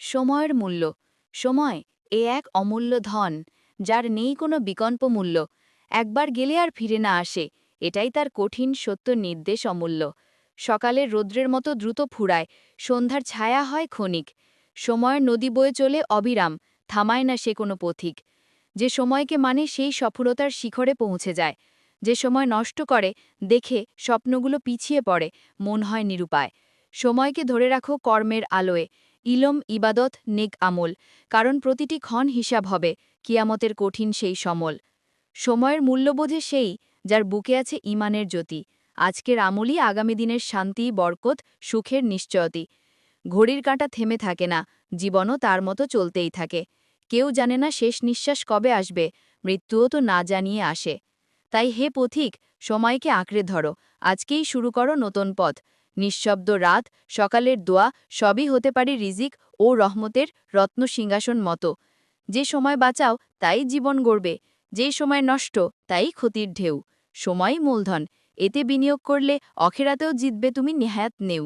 সময়ের মূল্য। সময় এ এক অমূল্য ধন, যার নেই কোনো বিকল্প মূল্য। একবার গেলে আর ফিরে না আসে, এটাই তার কঠিন সত্য নির্দেশ অমূল্য। সকালের রৌদ্রের মতো দ্রুত ফুরায়, সন্ধ্যার ছায়া হয় ক্ষণিক। সময়ের নদী বয়ে চলে অবিরাম, থামায় না সে কোনো পথিক। যে সময়কে মানে সেই সফলতার শিখরে পৌঁছে যায়। যে সময় নষ্ট করে, দেখে স্বপ্নগুলো পিছিয়ে পড়ে, মন হয় নিরুপায়। সময়কে ধরে রাখো কর্মের আলোয়। ইলম, ইবাদত, নেক আমল, কারণ প্রতিটি ক্ষণ হিসাব হবে, কিয়ামতের কঠিন সেই সমল। সময়ের মূল্যবোধে সেই, যার বুকে আছে ইমানের জ্যোতি। আজকের আমলই আগামী দিনের শান্তি, বরকত, সুখের নিশ্চয়তি। ঘড়ির কাঁটা থেমে থাকে না, জীবনও তার মতো চলতেই থাকে। কেউ জানে না শেষ নিঃশ্বাস কবে আসবে, মৃত্যুও তো না জানিয়ে আসে। তাই হে পথিক, সময়কে আঁকড়ে ধরো, আজকেই শুরু করো নতুন পথ। নিঃশব্দ রাত, সকালের দোয়া, সবই হতে পারে রিজিক ও রহমতের রত্ন সিংহাসন মতো। যে সময় বাঁচাও, তাই জীবন গড়বে। যে সময় নষ্ট, তাই ক্ষতির ঢেউ। সময় মূলধন, এতে বিনিয়োগ করলে অখেরাতেও জিতবে তুমি নেহায়াত নেও